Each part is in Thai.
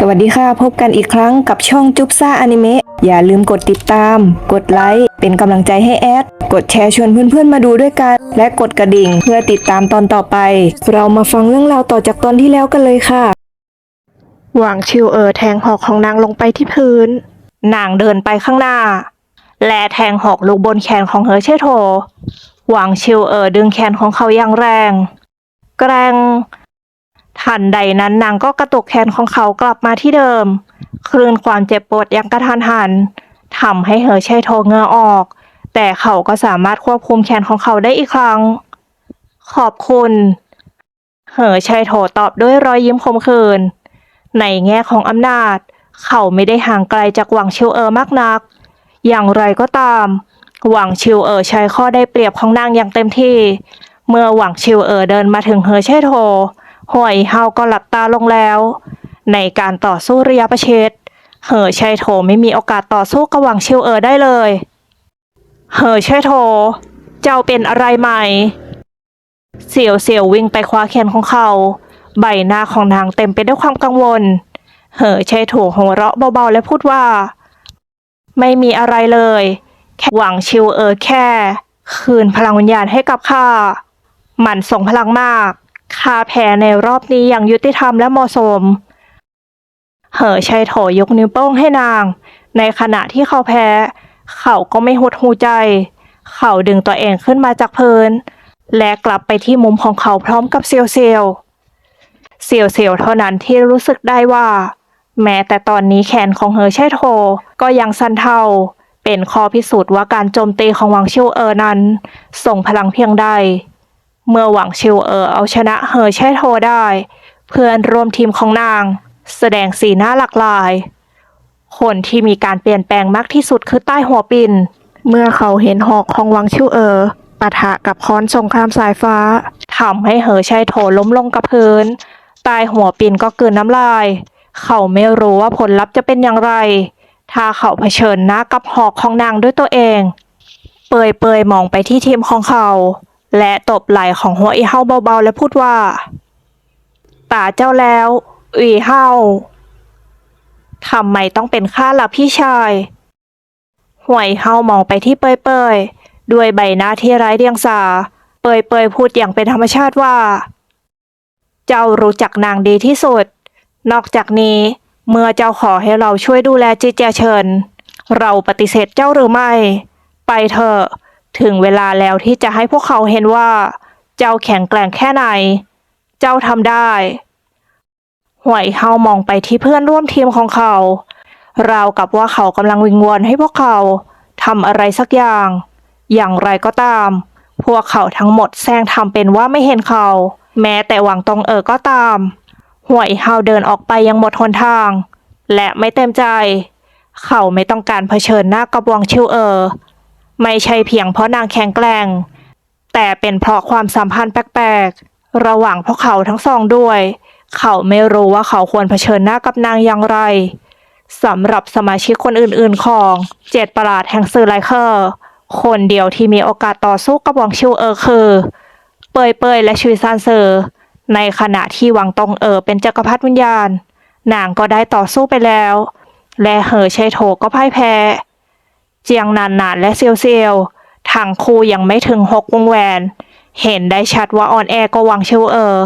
สวัสดีค่ะ พบกันอีกครั้งกับช่องจุ๊บซ่าอนิเมะอย่าลืมกดติดตาม กดไลค์ เป็นกำลังใจให้แอด กดแชร์ชวนเพื่อนๆมาดูด้วยกัน และกดกระดิ่งเพื่อติดตามตอนต่อไป เรามาฟังเรื่องราวต่อจากตอนที่แล้วกันเลยค่ะ หว่างชิวเอ๋อแทงหอกของนางลงไปที่พื้น นางเดินไปข้างหน้า และแทงหอกลูกบนแขนของเฮอเชโท หว่างชิวเอ๋อดึงแขนของเขาอย่างแรง แกรง ทันใดนั้นนางก็กระตุกแขนของเขากลับมาที่เดิม คลื่นความเจ็บปวดอย่างกระทันหันทำให้เฮอเชโทเงือออก แต่เขาก็สามารถควบคุมแขนของเขาได้อีกครั้ง ขอบคุณเหอชัยโถตอบด้วยรอยยิ้มคมคืนในแง่ของอำนาจ เขาไม่ได้ห่างไกลจากหวังชิวเออมากนัก อย่างไรก็ตาม หวังชิวเออใช้ข้อได้เปรียบของนางอย่างเต็มที่ เมื่อหวังชิวเออเดินมาถึงเฮอเชโท ห่วยเฮาก็หลับตาลงแล้ว ในการต่อสู้ระยะประชิดเฮอชัยโถไม่มีโอกาสต่อสู้กับหวังชิวเออได้เลยเฮอชัยโถ เจ้าเป็นอะไรใหม่เสี่ยวเสี่ยววิ่งไปคว้าแขนของเขา ใบหน้าของนางเต็มไปด้วยความกังวล เหอใช้ถูหัวเราะเบาๆและพูดว่า ไม่มีอะไรเลยแค่หวังชิวเออแค่ คืนพลังวิญญาณให้กับข้า มันส่งพลังมาก ขาแพ้ในรอบนี้อย่างยุติธรรมและเหมาะสม เหอชัยโถยกนิ้วโป้งให้นาง ในขณะที่เขาแพ้ เขาก็ไม่หดหูใจ เขาดึงตัวเองขึ้นมาจากพื้นและกลับไปที่มุมของเขาพร้อมกับเซียวเซียวเซียวเซียวเท่านั้นที่รู้สึกได้ว่า แม้แต่ตอนนี้แขนของเฮอแช่โทก็ยังสั่นเทาเป็นข้อพิสูจน์ว่าการโจมตีของหวังชิวเออนั้น ส่งพลังเพียงใด เมื่อหวังชิวเออเอาชนะเฮอแช่โทได้ เพื่อนร่วมทีมของนาง แสดงสีหน้าหลากหลาย คนที่มีการเปลี่ยนแปลงมากที่สุดคือใต้หัวปิน เมื่อเขาเห็นหอกของหวังชิวเออปะทะกับค้อนสงครามสายฟ้าทำให้เหอชัยโถล้มลงกับพื้นใตายหัวปินก็เกินน้ำลาย เขาไม่รู้ว่าผลลัพธ์จะเป็นอย่างไร ถ้าเขาเผชิญหน้ากับหอกของนางด้วยตัวเอง เปยเปยมองไปที่ทีมของเขา และตบไหล่ของหัวอีเฮาเบาๆ และพูดว่าตาเจ้าแล้วอีเฮาทำไมต้องเป็นข้าล่ะพี่ชายห่วยเฮามองไปที่เปยเปยด้วยใบหน้าที่ไร้เดียงสา เปยเปยพูดอย่างเป็นธรรมชาติว่า เจ้ารู้จักนางดีที่สุด นอกจากนี้เมื่อเจ้าขอให้เราช่วยดูแลจิเจเฉินเราปฏิเสธเจ้าหรือไม่ ไปเถอะ ถึงเวลาแล้วที่จะให้พวกเขาเห็นว่า เจ้าแข็งแกร่งแค่ไหน เจ้าทำได้ห่วยเฮามองไปที่เพื่อนร่วมทีมของเขา ราวกับว่าเขากำลังวิงวอนให้พวกเขาทำอะไรสักอย่าง อย่างไรก็ตาม พวกเขาทั้งหมดแซงทำเป็นว่าไม่เห็นเขา แม้แต่หวังตรงเอ๋อก็ตามห่วยเฮาเดินออกไปยังหมดหนทาง และไม่เต็มใจ เขาไม่ต้องการเผชิญหน้ากับวังชิวเอ๋อ ไม่ใช่เพียงเพราะนางแข็งแกร่ง แต่เป็นเพราะความสัมพันธ์แปลกๆ ระหว่างพวกเขาทั้งสองด้วย เขาไม่รู้ว่าเขาควรเผชิญหน้ากับนางอย่างไรสำหรับสมาชิกคนอื่นๆของเจ็ดประหลาดแห่งสื่อไลเคอร์ คนเดียวที่มีโอกาสต่อสู้กับวังชิวเออคือ เปยเปยและชุยซานเซอร์ในขณะที่วังตงเออเป็นจักรพรรดิวิญญาณนางก็ได้ต่อสู้ไปแล้ว และเหอเชยโถก็พ่ายแพ้ เจียงนานนานและเซียวเซียวทางคู่ยังไม่ถึงหกวงแหวน เห็นได้ชัดว่าออนแอร์ก็วังเชิวเออ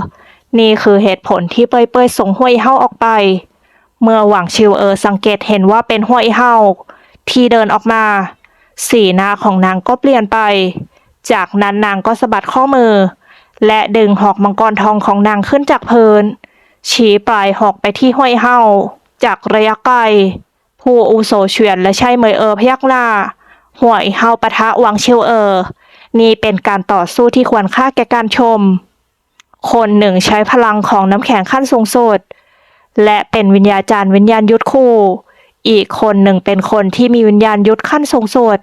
นี่คือเหตุผลที่เปยเปยส่งห้วยเฮาออกไป เมื่อหวังชิวเออสังเกตเห็นว่าเป็นห้วยเฮาที่เดินออกมา สีหน้าของนางก็เปลี่ยนไป จากนั้นนางก็สะบัดข้อมือ และดึงหอกมังกรทองของนางขึ้นจากพื้นชี้ปลายหอกไปที่ห้วยเฮาจากระยะไกล ผู้อาวุโสเฉียนและใช่เหมยเออพยักหน้าห่วยเฮาปะทะวังเชิวเออ นี่เป็นการต่อสู้ที่ควรค่าแก่การชม คนหนึ่งใช้พลังของน้ำแข็งขั้นสูงสุด และเป็นวิญญาจารย์วิญญาณยุทธคู่ อีกคนหนึ่งเป็นคนที่มีวิญญาณยุทธขั้นสูงสุด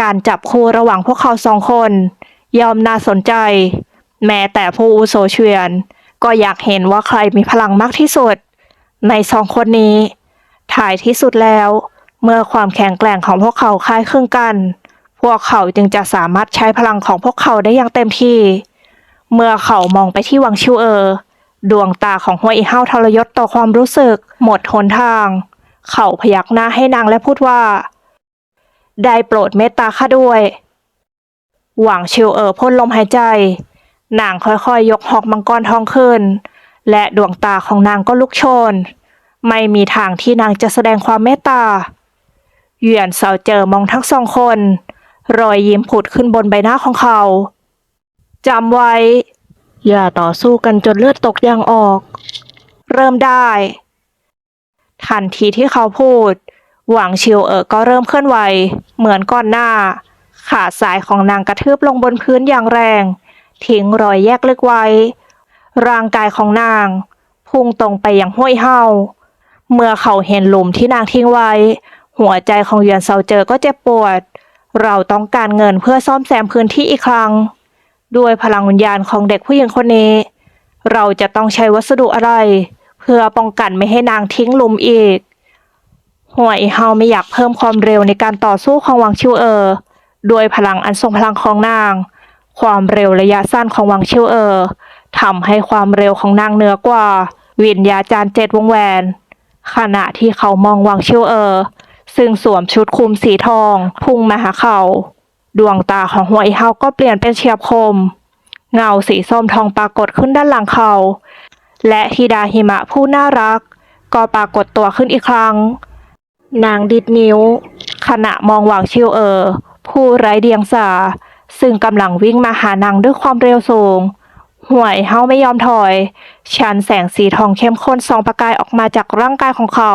การจับคู่ระหว่างพวกเขาสองคน ยอมน่าสนใจ แม้แต่ผู้อุโสเฉวียน ก็อยากเห็นว่าใครมีพลังมากที่สุด ในสองคนนี้ ถ่ายที่สุดแล้ว เมื่อความแข็งแกร่งของพวกเขาคล้ายคลึงกัน พวกเขาจึงจะสามารถใช้พลังของพวกเขาได้อย่างเต็มที่ เมื่อเขามองไปที่วังชิวเออดวงตาของหัวอีเฮาทรยศต่อความรู้สึก หมดหนทาง เขาพยักหน้าให้นางและพูดว่า ได้โปรดเมตตาข้าด้วย หวังชิวเอ๋อพ่นลมหายใจ นางค่อยๆยกหอกมังกรทองขึ้น และดวงตาของนางก็ลุกโชน ไม่มีทางที่นางจะแสดงความเมตตา เหวียนเสาเจอมองทั้งสองคน รอยยิ้มผุดขึ้นบนใบหน้าของเขา จำไว้ อย่าต่อสู้กันจนเลือดตกยางออก เริ่มได้ ทันทีที่เขาพูด หวังชิวเอ๋อก็เริ่มเคลื่อนไหว เหมือนก่อนหน้า ขาซ้ายของนางกระทืบลงบนพื้นอย่างแรง ทิ้งรอยแยกลึกไว้ ร่างกายของนางพุ่งตรงไปอยังห้วยเฮา เมื่อเขาเห็นหลุมที่นางทิ้งไว้ หัวใจของเหวียนเซาเจอก็เจ็บปวด เราต้องการเงินเพื่อซ่อมแซมพื้นที่อีกครั้ง ด้วยพลังวิญญาณของเด็กผู้หญิงคนนี้ เราจะต้องใช้วัสดุอะไร เพื่อป้องกันไม่ให้นางทิ้งหลุมอีกหัวอีเฮาไม่อยากเพิ่มความเร็วในการต่อสู้ของวังชิวเออด้วยพลังอันทรงพลังของนาง ความเร็วระยะสั้นของวังชิวเออทำให้ความเร็วของนางเหนือกว่า วิญญาจารย์เจ็ดวงแหวน ขณะที่เขามองวังชิวเออ ซึ่งสวมชุดคลุมสีทอง พุ่งมาหาเขา ดวงตาของหัวอีเฮาก็เปลี่ยนเป็นเฉียบคม เงาสีส้มทองปรากฏขึ้นด้านหลังเขา และธิดาหิมะผู้น่ารัก ก็ปรากฏตัวขึ้นอีกครั้ง นางดิดนิ้ว ขณะมองวังชิวเออ ผู้ไร้เดียงสา ซึ่งกำลังวิ่งมาหานางด้วยความเร็วสูง ห่วยเฮาไม่ยอมถอยชันแสงสีทองเข้มข้นส่องประกายออกมาจากร่างกายของเขา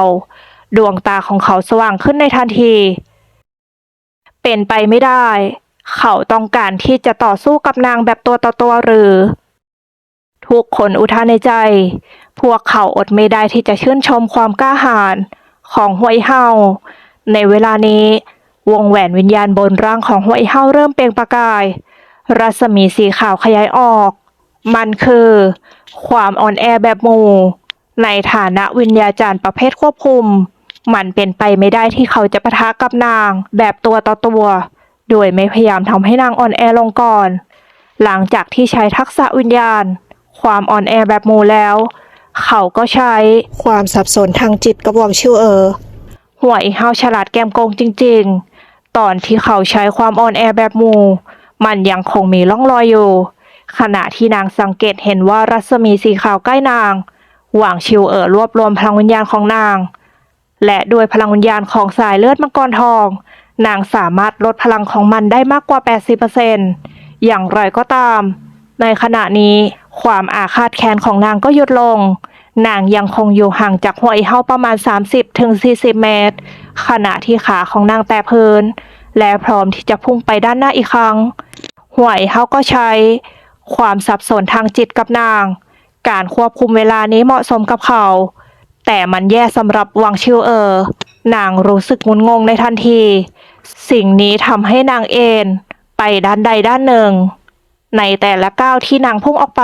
ดวงตาของเขาสว่างขึ้นในทันที เป็นไปไม่ได้ เขาต้องการที่จะต่อสู้กับนางแบบตัวต่อตัวหรือ ทุกคนอุทานในใจ พวกเขาอดไม่ได้ที่จะชื่นชมความกล้าหาญของหวยเฮาในเวลานี้ วงแหวนวิญญาณบนร่างของหวยเฮาเริ่มเปล่งประกาย รัศมีสีขาวขยายออก มันคือ ความอ่อนแอแบบหมู่ในฐานะวิญญาจารย์ประเภทควบคุม มันเป็นไปไม่ได้ที่เขาจะปะทะกับนางแบบตัวต่อตัว โดยไม่พยายามทำให้นางอ่อนแอลงก่อน หลังจากที่ใช้ทักษะวิญญาณ ความอ่อนแอแบบหมู่แล้ว เขาก็ใช้ความสับสนทางจิตกับหวังชิวเออหวยเฮาฉลาดแกมโกงจริง ๆ ตอนที่เขาใช้ความอ่อนแอแบบหมู่ มันยังคงมีร่องรอยอยู่ ขณะที่นางสังเกตเห็นว่ารัศมีสีขาวใกล้นาง หว่างชิวเอ๋อรวบรวมพลังวิญญาณของนาง และด้วยพลังวิญญาณของสายเลือดมังกรทอง นางสามารถลดพลังของมันได้มากกว่า 80%อย่างไรก็ตาม ในขณะนี้ความอาฆาตแค้นของนางก็หยุดลง นางยังคงอยู่ห่างจากหัวอีเฮาประมาณ 30-40 เมตร ขณะที่ขาของนางแตะพื้น และพร้อมที่จะพุ่งไปด้านหน้าอีกครั้งหัวอีเฮาก็ใช้ ความสับสนทางจิตกับนาง การควบคุมเวลานี้เหมาะสมกับเขา แต่มันแย่สำหรับวังชิวเออ นางรู้สึกงุนงงในทันที สิ่งนี้ทำให้นางเอนไปด้านใดด้านหนึ่ง ในแต่ละก้าวที่นางพุ่งออกไป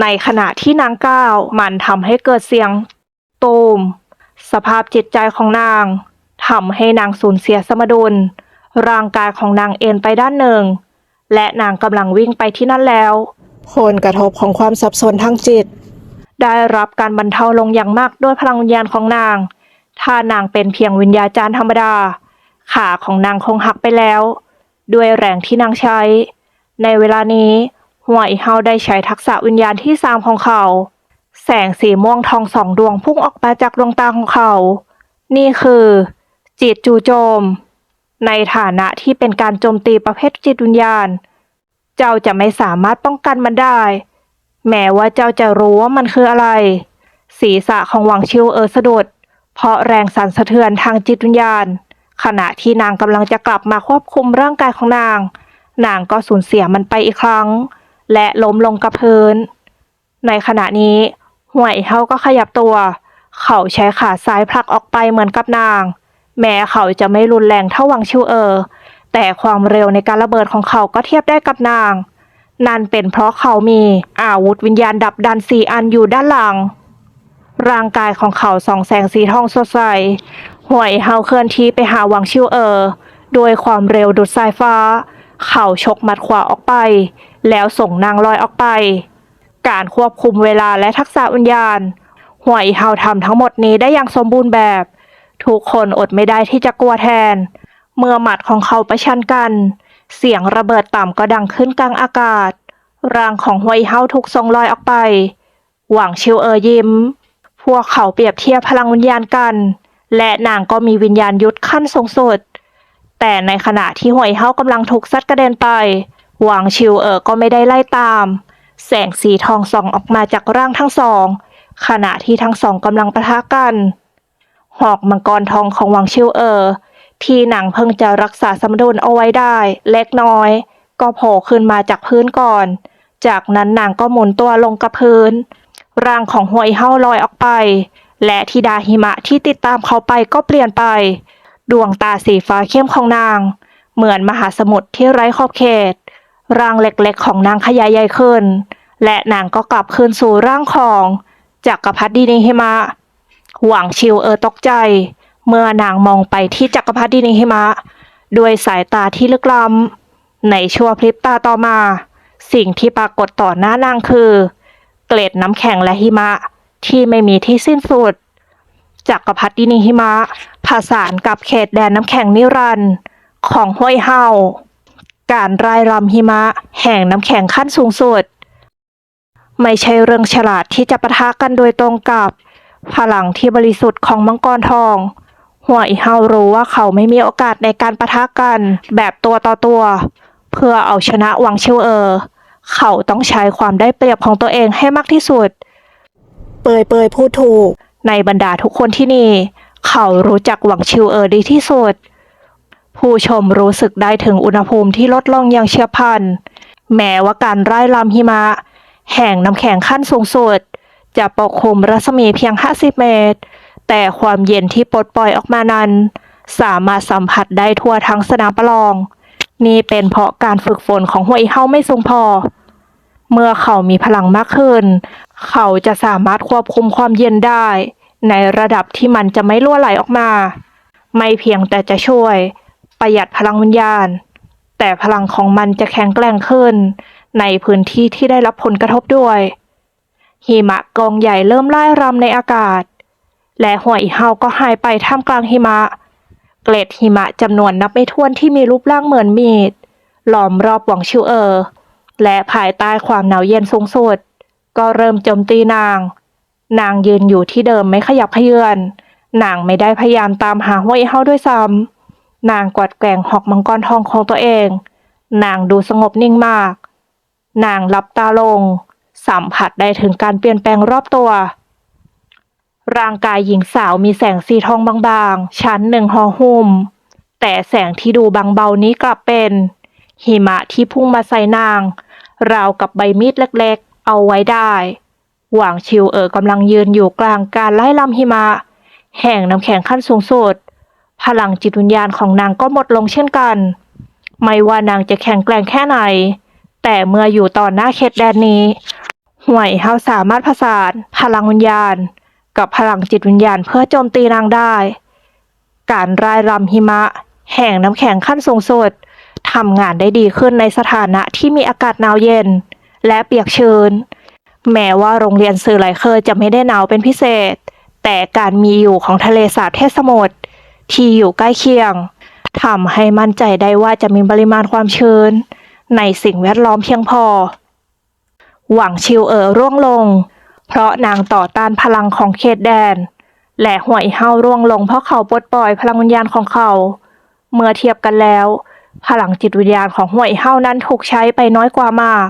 ในขณะที่นางก้าวมันทำให้เกิดเสียงตูม สภาพจิตใจของนางทำให้นางสูญเสียสมดุล ร่างกายของนางเอ็นไปด้านหนึ่ง และนางกำลังวิ่งไปที่นั่นแล้ว ผลกระทบของความสับสนทางจิต ได้รับการบรรเทาลงอย่างมากด้วยพลังวิญญาณของนาง ถ้านางเป็นเพียงวิญญาจารย์ธรรมดา ขาของนางคงหักไปแล้ว ด้วยแรงที่นางใช้ ในเวลานี้หัวอีเฮาได้ใช้ทักษะวิญญาณที่สามของเขา แสงสีม่วงทองสองดวงพุ่งออกมาจากดวงตาของเขา นี่คือ จิตจู่โจม ในฐานะที่เป็นการโจมตีประเภทจิตวิญญาณ เจ้าจะไม่สามารถป้องกันมันได้ แม้ว่าเจ้าจะรู้ว่ามันคืออะไร ศีรษะของหวังชิวเออสะดุด เพราะแรงสั่นสะเทือนทางจิตวิญญาณ ขณะที่นางกำลังจะกลับมาควบคุมร่างกายของนาง นางก็สูญเสียมันไปอีกครั้ง และล้มลงกับพื้น ในขณะนี้ห่วยเฮาก็ขยับตัว เขาใช้ขาซ้ายผลักออกไปเหมือนกับนาง แม้เขาจะไม่รุนแรงเท่าวังชิวเออ แต่ความเร็วในการระเบิดของเขาก็เทียบได้กับนาง นั่นเป็นเพราะเขามีอาวุธวิญญาณดับดันสี่อันอยู่ด้านหลัง ร่างกายของเขาส่องแสงสีทองสดใสห่วยเฮาเคลื่อนที่ไปหาวังชิวเออด้วยความเร็วดุดสายฟ้า เขาชกมัดขวาออกไป แล้วส่งนางลอยออกไป การควบคุมเวลาและทักษะวิญญาณหวยเฮาทำทั้งหมดนี้ได้อย่างสมบูรณ์แบบ ทุกคนอดไม่ได้ที่จะกลัวแทน เมื่อหมัดของเขาประชันกัน เสียงระเบิดต่ำก็ดังขึ้นกลางอากาศ ร่างของหวยเฮาถูกทรงลอยออกไป หวังชิวเออยิ้ม พวกเขาเปรียบเทียบพลังวิญญาณกัน และนางก็มีวิญญาณยุทธขั้นสูงสุด แต่ในขณะที่หวยเฮากำลังถูกซัดกระเด็นไป หวังชิวเออก็ไม่ได้ไล่ตาม แสงสีทองส่องออกมาจากร่างทั้งสอง ขณะที่ทั้งสองกำลังปะทะกัน หอกมังกรทองของวังชิวเออที่หนังเพิ่งจะรักษาสมดุลเอาไว้ได้ เล็กน้อย ก็โผล่ขึ้นมาจากพื้นก่อน จากนั้นนางก็หมุนตัวลงกับพื้น ร่างของหวยเฮาลอยออกไป และธิดาหิมะที่ติดตามเขาไปก็เปลี่ยนไป ดวงตาสีฟ้าเข้มของนาง เหมือนมหาสมุทรที่ไร้ขอบเขต ร่างเล็กๆของนางขยายใหญ่ขึ้น และนางก็กลับคืนสู่ร่างของจักรพรรดินิหิมะ หวังชิวเออตกใจ เมื่อนางมองไปที่จักรพรรดินิหิมะ ด้วยสายตาที่ลึกล้ำในชั่วพริบตาต่อมา สิ่งที่ปรากฏต่อหน้านางคือ เกล็ดน้ำแข็งและหิมะที่ไม่มีที่สิ้นสุดจักรพรรดินิหิมะผสานกับเขตแดนน้ำแข็งนิรันดร์ของห้วยเฮาการรายรำหิมะแห่งน้ำแข็งขั้นสูงสุด ไม่ใช่เรื่องฉลาดที่จะปะทะกันโดยตรงกับ พลังที่บริสุทธิ์ของมังกรทอง หัวอีเฮารู้ว่าเขาไม่มีโอกาสในการปะทะกันแบบตัวต่อตัว เพื่อเอาชนะหวังเชิวเออ เขาต้องใช้ความได้เปรียบของตัวเองให้มากที่สุด เปยเปยพูดถูก ในบรรดาทุกคนที่นี่ เขารู้จักหวังชิวเออดีที่สุด ผู้ชมรู้สึกได้ถึงอุณหภูมิที่ลดลงอย่างเฉียบพลัน แม้ว่าการไล่ลำหิมะ แห่งน้ำแข็งขั้นสูงสุด จะปกคลุมรัศมีเพียง 50 เมตร แต่ความเย็นที่ปลดปล่อยออกมานั้น สามารถสัมผัสได้ทั่วทั้งสนามประลอง นี่เป็นเพราะการฝึกฝนของหัวอีเฮาไม่ทรงพอ เมื่อเขามีพลังมากขึ้น เขาจะสามารถควบคุมความเย็นได้ ในระดับที่มันจะไม่รั่วไหลออกมา ไม่เพียงแต่จะช่วย ประหยัดพลังวิญญาณ แต่พลังของมันจะแข็งแกร่งขึ้น ในพื้นที่ที่ได้รับผลกระทบด้วย หิมะกองใหญ่เริ่มไล่รำในอากาศ และหัวอีเฮาก็หายไปท่ามกลางหิมะ เกล็ดหิมะจำนวนนับไม่ถ้วนที่มีรูปร่างเหมือนมีดหลอมรอบหวังชิวเออ และภายใต้ความหนาวเย็นสูงสุด ก็เริ่มโจมตีนาง นางยืนอยู่ที่เดิมไม่ขยับเขยือน นางไม่ได้พยายามตามหาห้วยเฮาด้วยซ้ำนางกวัดแก่งหอกมังกรทองของตัวเอง นางดูสงบนิ่งมาก นางหลับตาลง สัมผัสได้ถึงการเปลี่ยนแปลงรอบตัว ร่างกายหญิงสาวมีแสงสีทองบางๆ ชั้นหนึ่งห่อหุ้ม แต่แสงที่ดูบางเบานี้กลับเป็น หิมะที่พุ่งมาใส่นาง ราวกับใบมีดเล็กๆ เอาไว้ได้ หว่างชิวเอ๋อกำลังยืนอยู่กลางการไล่ลำหิมะ แห่งน้ำแข็งขั้นสูงสุด พลังจิตวิญญาณของนางก็หมดลงเช่นกัน ไม่ว่านางจะแข็งแกร่งแค่ไหนแต่เมื่ออยู่ต่อหน้าเขตแดนนี้ ห่วยเฮาสามารถผสานพลังวิญญาณ กับพลังจิตวิญญาณเพื่อโจมตีนางได้ การรายรำหิมะ แห่งน้ำแข็งขั้นสูงสุดทำงานได้ดีขึ้นในสถานะที่มีอากาศหนาวเย็น และเปียกชื้น แม้ว่าโรงเรียนสื่อไหลเคอร์จะไม่ได้หนาวเป็นพิเศษ แต่การมีอยู่ของทะเลสาบเทศสมุทรที่อยู่ใกล้เคียงทำให้มั่นใจได้ว่าจะมีปริมาณความชื้น ในสิ่งแวดล้อมเพียงพอ หวังชิวเอ๋อร่วงลง เพราะนางต่อต้านพลังของเขตแดน และห่วยเฮาร่วงลงเพราะเขาปลดปล่อยพลังวิญญาณของเขา เมื่อเทียบกันแล้ว พลังจิตวิญญาณของห่วยเฮานั้นถูกใช้ไปน้อยกว่ามาก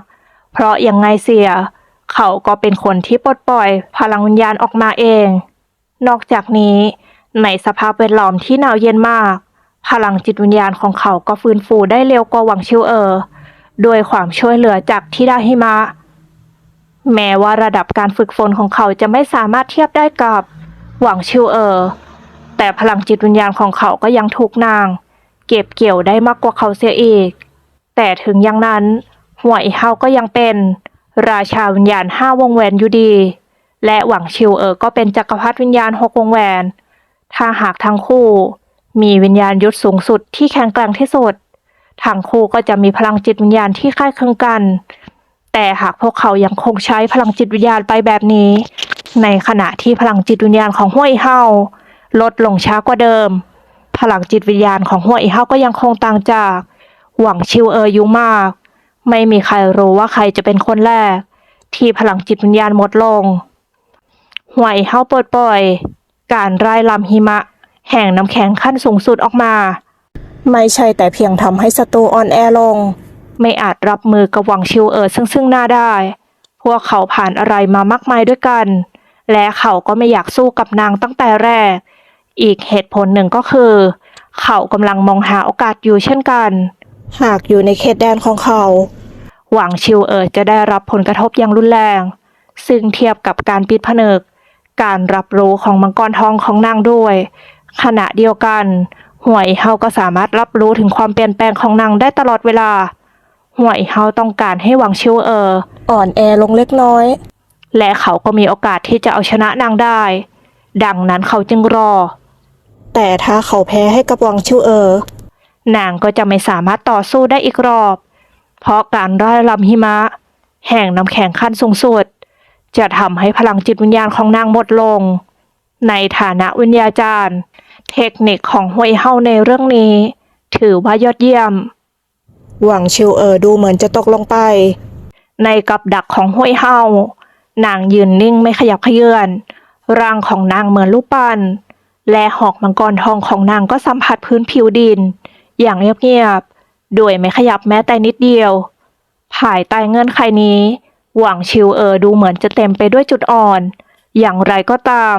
เพราะยังไงเสีย เขาก็เป็นคนที่ปลดปล่อยพลังวิญญาณออกมาเอง นอกจากนี้ในสภาพแวดล้อมที่หนาวเย็นมาก พลังจิตวิญญาณของเขาก็ฟื้นฟูได้เร็วกว่าหวังชิวเออด้วยความช่วยเหลือจากทิดาหิมะ แม้ว่าระดับการฝึกฝนของเขาจะไม่สามารถเทียบได้กับ หวังชิวเออแต่พลังจิตวิญญาณของเขาก็ยังถูกนาง เก็บเกี่ยวได้มากกว่าเขาเสียอีก แต่ถึงอย่างนั้นหัวอีเฮาก็ยังเป็น ราชาวิญญาณห้าวงแหวนอยู่ดี และหวังชิวเออก็เป็นจักรพรรดิวิญญาณหกวงแหวน ถ้าหากทั้งคู่ มีวิญญาณยุทธสูงสุดที่แข็งแกร่งที่สุดทั้งคู่ก็จะมีพลังจิตวิญญาณที่คล้ายคลึงกัน แต่หากพวกเขายังคงใช้พลังจิตวิญญาณไปแบบนี้ ในขณะที่พลังจิตวิญญาณของห้วยเฮาลดลงช้ากว่าเดิม พลังจิตวิญญาณของห้วยเฮาก็ยังคงต่างจาก หวังชิวเออยู่มาก ไม่มีใครรู้ว่าใครจะเป็นคนแรก ที่พลังจิตวิญญาณหมดลงห้วยเฮาปลดปล่อย การไล่ลำหิมะ แห่งน้ำแข็งขั้นสูงสุดออกมา ไม่ใช่แต่เพียงทำให้ศัตรูอ่อนแอลง ไม่อาจรับมือกับหวังชิวเอ๋อซึ่งซึ่งหน้าได้ พวกเขาผ่านอะไรมามากมายด้วยกัน และเขาก็ไม่อยากสู้กับนางตั้งแต่แรก อีกเหตุผลหนึ่งก็คือ เขากำลังมองหาโอกาสอยู่เช่นกัน หากอยู่ในเขตแดนของเขา หวังชิวเอ๋อจะได้รับผลกระทบอย่างรุนแรง ซึ่งเทียบกับการปิดผนึก การรับรู้ของมังกรทองของนางด้วย ขณะเดียวกันหวยเฮาก็สามารถรับรู้ถึงความเปลี่ยนแปลงของนางได้ตลอดเวลา หวยเฮาต้องการให้หวังชิวเอ๋ออ่อนแอลงเล็กน้อย และเขาก็มีโอกาสที่จะเอาชนะนางได้ ดังนั้นเขาจึงรอ แต่ถ้าเขาแพ้ให้กับหวังชิวเออ นางก็จะไม่สามารถต่อสู้ได้อีกรอบ เพราะการร่ายลำหิมะ แห่งน้ำแข็งขั้นสูงสุด จะทำให้พลังจิตวิญญาณของนางหมดลง ในฐานะวิญญาจารย์ เทคนิคของฮวยเฮาในเรื่องนี้ ถือว่ายอดเยี่ยม หวังชิวเออดูเหมือนจะตกลงไป ในกับดักของห้วยเฮานางยืนนิ่งไม่ขยับเขยือน ร่างของนางเหมือนลูกปันและหอกมังกรทองของนางก็สัมผัสพื้นผิวดิน อย่างเงียบๆโดยไม่ขยับแม้แต่นิดเดียว ภายใต้เงื่อนไขนี้ หวังชิวเออดูเหมือนจะเต็มไปด้วยจุดอ่อน อย่างไรก็ตาม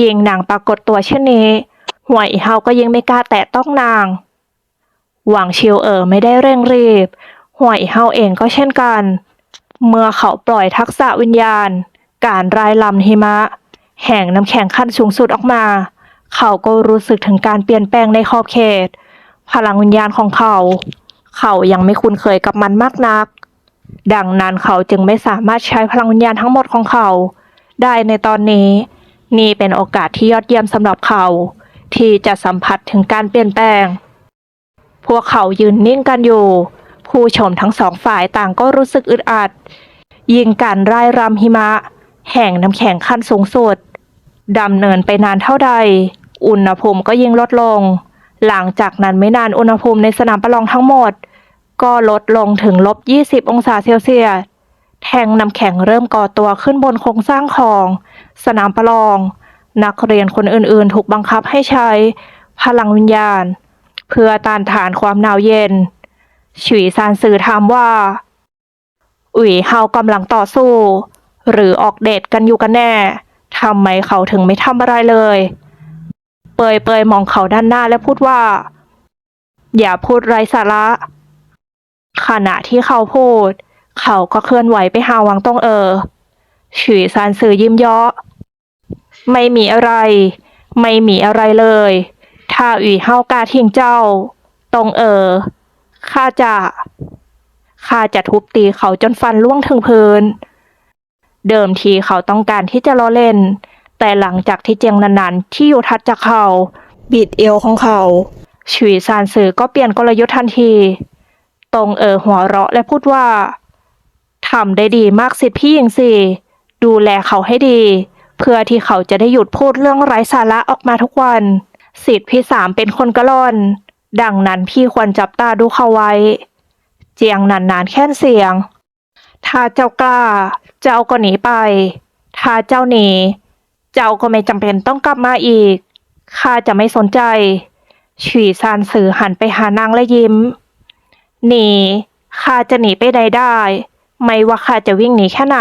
ยิงนางปรากฏตัวเช่นนี้หวยเฮาก็ยังไม่กล้าแตะต้องนาง หวังชิวเออไม่ได้เร่งรีบหวยเฮาเองก็เช่นกัน เมื่อเขาปล่อยทักษะวิญญาณ การรายลำหิมะ แห่งน้ำแข็งขั้นสูงสุดออกมา เขาก็รู้สึกถึงการเปลี่ยนแปลงในขอบเขต พลังวิญญาณของเขา เขายังไม่คุ้นเคยกับมันมากนัก ดังนั้นเขาจึงไม่สามารถใช้พลังวิญญาณทั้งหมดของเขา ได้ในตอนนี้ นี่เป็นโอกาสที่ยอดเยี่ยมสำหรับเขา ที่จะสัมผัสถึงการเปลี่ยนแปลง พวกเขายืนนิ่งกันอยู่ ผู้ชมทั้งสองฝ่ายต่างก็รู้สึกอึดอัด ยิงการร่ายรำหิมะ แห่งน้ำแข็งขั้นสูงสุดดำเนินไปนานเท่าใด อุณหภูมิก็ยิ่งลดลง หลังจากนั้นไม่นานอุณหภูมิในสนามประลองทั้งหมด ก็ลดลงถึงลบ 20 องศาเซลเซียสแท่งน้ำแข็งเริ่มก่อตัวขึ้นบนโครงสร้างของ สนามประลอง นักเรียนคนอื่นๆ ถูกบังคับให้ใช้ พลังวิญญาณ เพื่อต้านทานความหนาวเย็น ฉุยซานสื่อถามว่า อุ๋ยเฮากำลังต่อสู้ หรือออกเดทกันอยู่กันแน่ทำไมเขาถึงไม่ทำอะไรเลย เปยเปยมองเขาด้านหน้าและพูดว่า อย่าพูดไร้สาระ ขณะที่เขาพูด เขาก็เคลื่อนไหวไปหาวังตงเออฉุยซานสื่อยิ้มเยาะ ไม่มีอะไร ไม่มีอะไรเลย ถ้าอุ๋ยเฮากล้าทิ้งเจ้า ตรงเออข้าจะข้าจะทุบตีเขาจนฟันล่วงถึงพื้น เดิมทีเขาต้องการที่จะล้อเล่น แต่หลังจากที่เจียงนันๆที่อยู่ทัดจากเขา บิดเอวของเขาฉุยซานซือก็เปลี่ยนกลยุทธ์ทันที ตรงเออหัวเราะและพูดว่าทำได้ดีมากสิพี่หญิงสิดูแลเขาให้ดี เพื่อที่เขาจะได้หยุดพูดเรื่องไร้สาระออกมาทุกวัน สิทธิ์พี่สามเป็นคนกระล่อน ดังนั้นพี่ควรจับตาดูเขาไว้ เจียงนานๆแค่นเสียง ถ้าเจ้ากล้า เจ้าก็หนีไป ถ้าเจ้าหนี เจ้าก็ไม่จำเป็นต้องกลับมาอีก ข้าจะไม่สนใจฉี่ซานสือหันไปหานางและยิ้ม หนีข้าจะหนีไปไหนได้ ไม่ว่าข้าจะวิ่งหนีแค่ไหน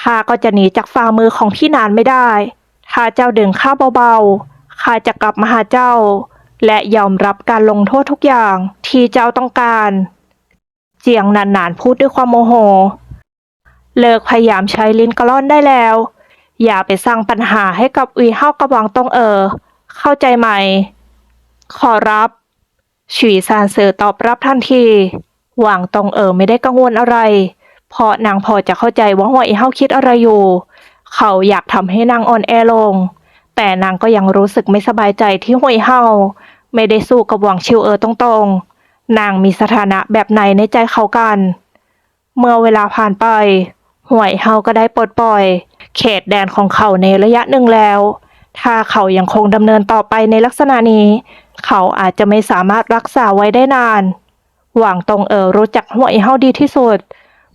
ข้าก็จะหนีจากฝ่ามือของพี่นานไม่ได้ ถ้าเจ้าดึงข้าเบาๆ ข้าจะกลับมาหาเจ้า และยอมรับการลงโทษทุกอย่างที่เจ้าต้องการ เจียงนานๆพูดด้วยความโมโห เลิกพยายามใช้ลิ้นกระล่อนได้แล้ว อย่าไปสร้างปัญหาให้กับอุยเฮากระวังตรงเออ เข้าใจไหม ขอรับฉุยซานเซอตอบรับทันที หวังตรงเออไม่ได้กังวลอะไร เพราะนางพอจะเข้าใจว่าหัวอีเฮาคิดอะไรอยู่ เขาอยากทำให้นางอ่อนแอลง แต่นางก็ยังรู้สึกไม่สบายใจที่หัวอีเฮาไม่ได้สู้กับหวังชิวเออตรงๆ นางมีสถานะแบบไหนในใจเขากัน เมื่อเวลาผ่านไปห่วยเฮาก็ได้ปลดปล่อย เขตแดนของเขาในระยะหนึ่งแล้ว ถ้าเขายังคงดำเนินต่อไปในลักษณะนี้ เขาอาจจะไม่สามารถรักษาไว้ได้นาน หวังตรงเอ๋อรู้จักห่วยเฮาดีที่สุด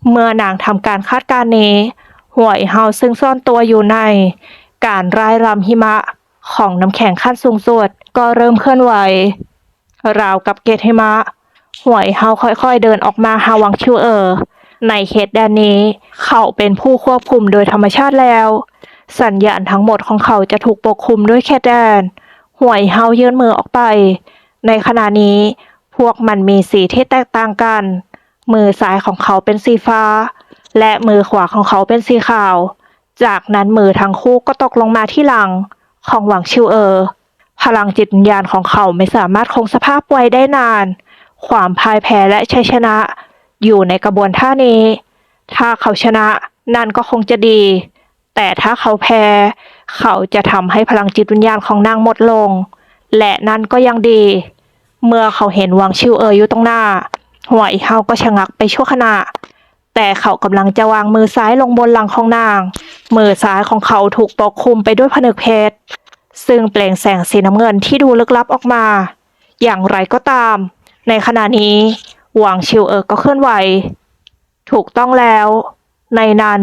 เมื่อนางทำการคาดการณ์นี้ห่วยเฮาซึ่งซ่อนตัวอยู่ใน การร่ายรำหิมะของน้ำแข็งขั้นสูงสุดก็เริ่มเคลื่อนไหว ราวกับเกตหิมะห่วยเฮาค่อยๆเดินออกมาหาวังชิวเอ๋อในเขตแดนนี้เขาเป็นผู้ควบคุมโดยธรรมชาติแล้ว สัญญาณทั้งหมดของเขาจะถูกปกคลุมด้วยเขตแดนห่วยเฮายื่นมือออกไป ในขณะนี้พวกมันมีสีที่แตกต่างกัน มือซ้ายของเขาเป็นสีฟ้า และมือขวาของเขาเป็นสีขาว จากนั้นมือทั้งคู่ก็ตกลงมาที่หลังของหวังชิวเออ พลังจิตวิญญาณของเขาไม่สามารถคงสภาพไว้ได้นาน ความพ่ายแพ้และชัยชนะ อยู่ในกระบวนท่านี้ ถ้าเขาชนะนั่นก็คงจะดี แต่ถ้าเขาแพ้ เขาจะทำให้พลังจิตวิญญาณของนางหมดลง และนั่นก็ยังดี เมื่อเขาเห็นวังชิวเอออยู่ตรงหน้าหัวอีเฮาก็ชะงักไปชั่วขณะ แต่เขากำลังจะวางมือซ้ายลงบนหลังของนาง มือซ้ายของเขาถูกปกคลุมไปด้วยผนึกเพชร ซึ่งเปล่งแสงสีน้ำเงินที่ดูลึกลับออกมา อย่างไรก็ตาม ในขณะนี้หวางชิวเอ๋อก็เคลื่อนไหว ถูกต้องแล้ว ในนั้น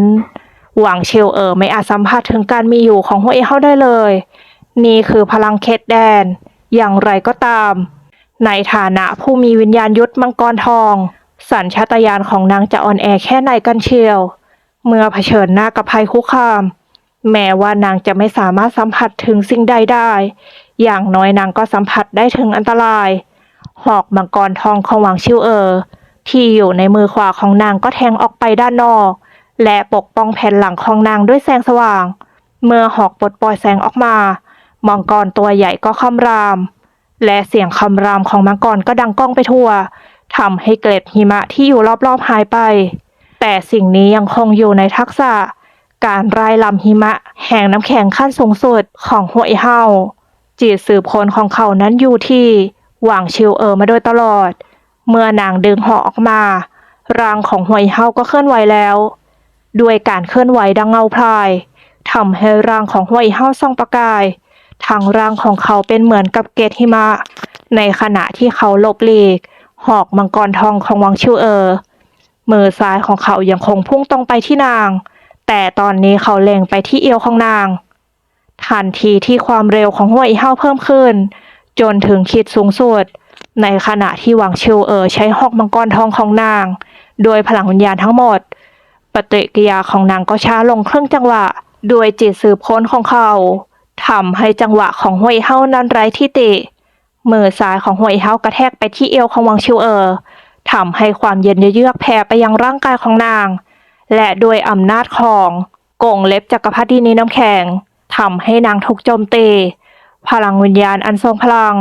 หวางชิวเอ๋อไม่อาจสัมผัสถึงการมีอยู่ของหัวเอเฮาได้เลย นี่คือพลังเคดแดน อย่างไรก็ตาม ในฐานะผู้มีวิญญาณยุทธมังกรทอง สัญชาตญาณของนางจะอ่อนแอแค่ไหนกันเชียว เมื่อเผชิญหน้ากับภัยคุกคาม แม้ว่านางจะไม่สามารถสัมผัสถึงสิ่งใดได้ อย่างน้อยนางก็สัมผัสได้ถึงอันตราย หอกมังกรทองของหวังชิวเออ ที่อยู่ในมือขวาของนางก็แทงออกไปด้านนอก และปกป้องแผ่นหลังของนางด้วยแสงสว่าง เมื่อหอกปลดปล่อยแสงออกมามังกรตัวใหญ่ก็คำราม และเสียงคำรามของมังกรก็ดังก้องไปทั่วทำให้เกล็ดหิมะที่อยู่รอบๆหายไป แต่สิ่งนี้ยังคงอยู่ในทักษะ การรายลำหิมะ แห่งน้ำแข็งขั้นสูงสุดของหัวไอเฮาจิตสืบคนของเขานั้นอยู่ที่หว่างชิวเออมาโดยตลอด เมื่อนางดึงหอกออกมาร่างของหัวไอเฮาก็เคลื่อนไหวแล้ว ด้วยการเคลื่อนไหวดังเงาพรายทำให้ร่างของหัวไอเฮาส่องประกายทางร่างของเขาเป็นเหมือนกับเกตหิมะ ในขณะที่เขาหลบหลีก หอกมังกรทองของวังชิวเออ มือซ้ายของเขายังคงพุ่งตรงไปที่นาง แต่ตอนนี้เขาเล็งไปที่เอวของนาง ทันทีที่ความเร็วของหัวอีเฮาเพิ่มขึ้น จนถึงขีดสูงสุด ในขณะที่หวังชิวเออใช้หอกมังกรทองของนาง โดยพลังวิญญาณทั้งหมด ปฏิกิริยาของนางก็ช้าลงครึ่งจังหวะโดยจิตสืบค้นของเขาทำให้จังหวะของหัวอีเฮานั้นไร้ที่ติ มือซ้ายของหัวอีเฮากระแทกไปที่เอวของวังชิวเออ ทำให้ความเย็นเยือกแผ่ไปยังร่างกายของนาง และโดยอำนาจของกงเล็บจักรพรรดินีน้ำแข็งทำให้นางถูกโจมตี พลังวิญญาณอันทรงพลัง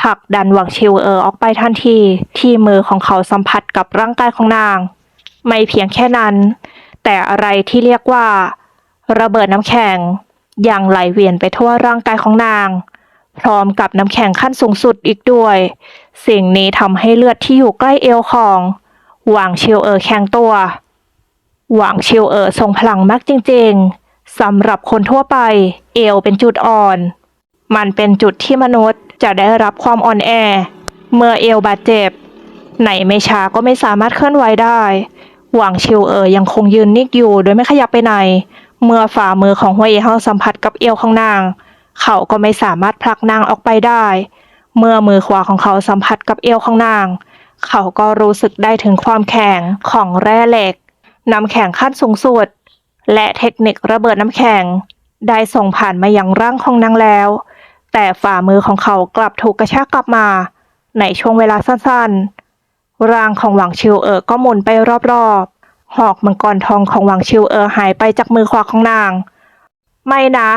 ผลักดันหวังชิวเออออกไปทันที ที่มือของเขาสัมผัสกับร่างกายของนาง ไม่เพียงแค่นั้น แต่อะไรที่เรียกว่า ระเบิดน้ำแข็งยังไหลเวียนไปทั่วร่างกายของนาง พร้อมกับน้ำแข็งขั้นสูงสุดอีกด้วย สิ่งนี้ทำให้เลือดที่อยู่ใกล้เอวของหวางเชิวเออแข็งตัว หวางเชิวเออทรงพลังมากจริงๆสำหรับคนทั่วไป เอวเป็นจุดอ่อน มันเป็นจุดที่มนุษย์จะได้รับความอ่อนแอ เมื่อเอวบาดเจ็บไหนไม่ช้าก็ไม่สามารถเคลื่อนไหวได้ หวางชิวเออยังคงยืนนิ่งอยู่โดยไม่ขยับไปไหน เมื่อฝ่ามือของหัวเอเฮาสัมผัสกับเอวของนาง เขาก็ไม่สามารถผลักนางออกไปได้ เมื่อมือขวาของเขาสัมผัสกับเอวของนาง เขาก็รู้สึกได้ถึงความแข็งของแร่เหล็ก น้ำแข็งขั้นสูงสุด และเทคนิคระเบิดน้ำแข็ง ได้ส่งผ่านมายังร่างของนางแล้ว แต่ฝ่ามือของเขากลับถูกกระชากกลับมา ในช่วงเวลาสั้นๆ ร่างของหวังชิวเอ๋อก็หมุนไปรอบๆ หอกมังกรทองของหวังชิวเอ๋อหายไปจากมือขวาของนาง ไม่นะ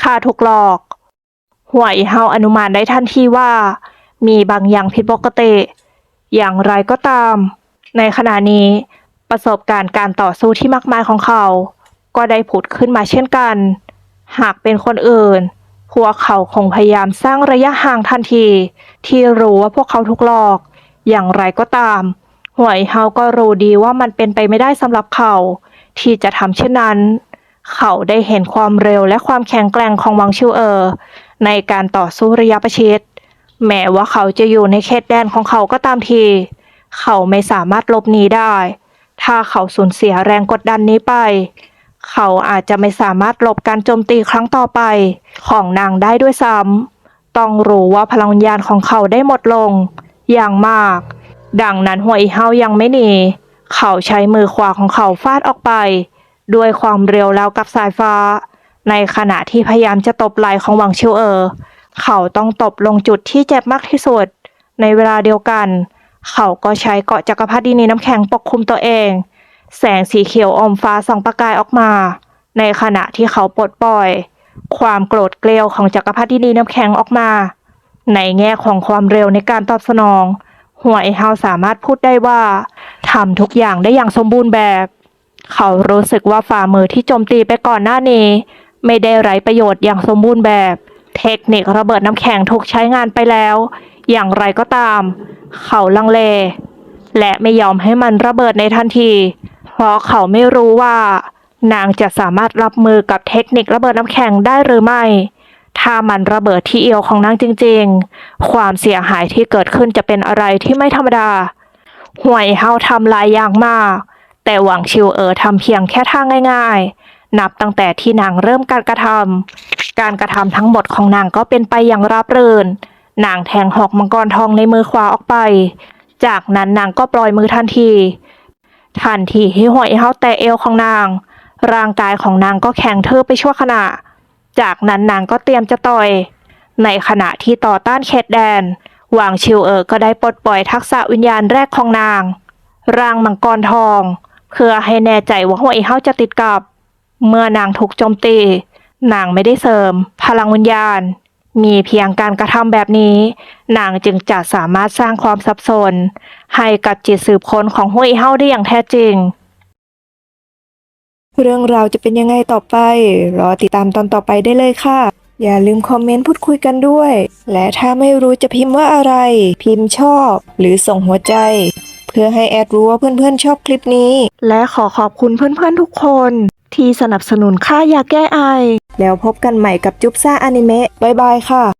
ข้าถูกหลอก หวอีเฮาอนุมานได้ทันทีว่า มีบางอย่างผิดปกติ อย่างไรก็ตาม ในขณะนี้ประสบการณ์การต่อสู้ที่มากมายของเขา ก็ได้ผุดขึ้นมาเช่นกัน หากเป็นคนอื่น พวกเขาคงพยายามสร้างระยะห่างทันที ที่รู้ว่าพวกเขาถูกหลอก อย่างไรก็ตามหวยเฮาก็รู้ดีว่ามันเป็นไปไม่ได้สำหรับเขา ที่จะทำเช่นนั้น เขาได้เห็นความเร็วและความแข็งแกร่งของวังชิวเออ ในการต่อสู้ระยะประชิดแม้ว่าเขาจะอยู่ในเขตแดนของเขาก็ตามที เขาไม่สามารถหลบหนีได้ ถ้าเขาสูญเสียแรงกดดันนี้ไป เขาอาจจะไม่สามารถหลบการโจมตีครั้งต่อไป ของนางได้ด้วยซ้ำต้องรู้ว่าพลังวิญญาณของเขาได้หมดลง อย่างมาก ดังนั้นหัวอีเฮายังไม่หนี เขาใช้มือขวาของเขาฟาดออกไป ด้วยความเร็วแล้วกับสายฟ้า ในขณะที่พยายามจะตบไหล่ของหวังชิวเออ เขาต้องตบลงจุดที่เจ็บมากที่สุด ในเวลาเดียวกัน เขาก็ใช้เกาะจักรพรรดินีน้ำแข็งปกคลุมตัวเอง แสงสีเขียวอมฟ้าส่องประกายออกมา ในขณะที่เขาปลดปล่อย ความโกรธเกลียวของจักรพรรดินีน้ำแข็งออกมา ในแง่ของความเร็วในการตอบสนองหัวไอเฮาสามารถพูดได้ว่าทำทุกอย่างได้อย่างสมบูรณ์แบบ เขารู้สึกว่าฝ่ามือที่โจมตีไปก่อนหน้านี้ ไม่ได้ไร้ประโยชน์อย่างสมบูรณ์แบบ เทคนิคระเบิดน้ำแข็งถูกใช้งานไปแล้ว อย่างไรก็ตาม เขาลังเล และไม่ยอมให้มันระเบิดในทันที เพราะเขาไม่รู้ว่า นางจะสามารถรับมือกับเทคนิคระเบิดน้ำแข็งได้หรือไม่ ถ้ามันระเบิดที่เอวของนางจริง ๆ ความเสียหายที่เกิดขึ้นจะเป็นอะไรที่ไม่ธรรมดาห่วยเฮาทำลายอย่างมาก แต่หวังชิวเอ๋อทำเพียงแค่ท่าง่ายๆ นับตั้งแต่ที่นางเริ่มการกระทำการกระทำทั้งหมดของนางก็เป็นไปอย่างราบรื่น นางแทงหอกมังกรทองในมือขวาออกไป จากนั้นนางก็ปล่อยมือทันที ทันทีที่หวยเฮาแตะเอวของนาง ร่างกายของนางก็แข็งเทิบไปชั่วขณะ จากนั้นนางก็เตรียมจะต่อย ในขณะที่ต่อต้านเขตแดนหวางชิวเอ๋อก็ได้ปลดปล่อยทักษะวิญญาณแรกของนาง ร่างมังกรทอง เพื่อให้แน่ใจว่าหัวไอเฮาจะติดกับ เมื่อนางถูกโจมตี นางไม่ได้เสริม พลังวิญญาณ มีเพียงการกระทำแบบนี้ นางจึงจะสามารถสร้างความสับสน ให้กับจิตสืบค้นของหัวไอเฮาได้อย่างแท้จริง เรื่องราวจะเป็นยังไงต่อไป รอติดตามตอนต่อไปได้เลยค่ะ อย่าลืมคอมเมนต์พูดคุยกันด้วย และถ้าไม่รู้จะพิมพ์ว่าอะไร พิมพ์ชอบ หรือส่งหัวใจเพื่อให้แอดรู้ว่าเพื่อนๆชอบคลิปนี้ และขอขอบคุณเพื่อนๆทุกคน ที่สนับสนุนค่ายาแก้ไอ แล้วพบกันใหม่กับจุ๊บซ่าอนิเมะบ๊ายบายค่ะ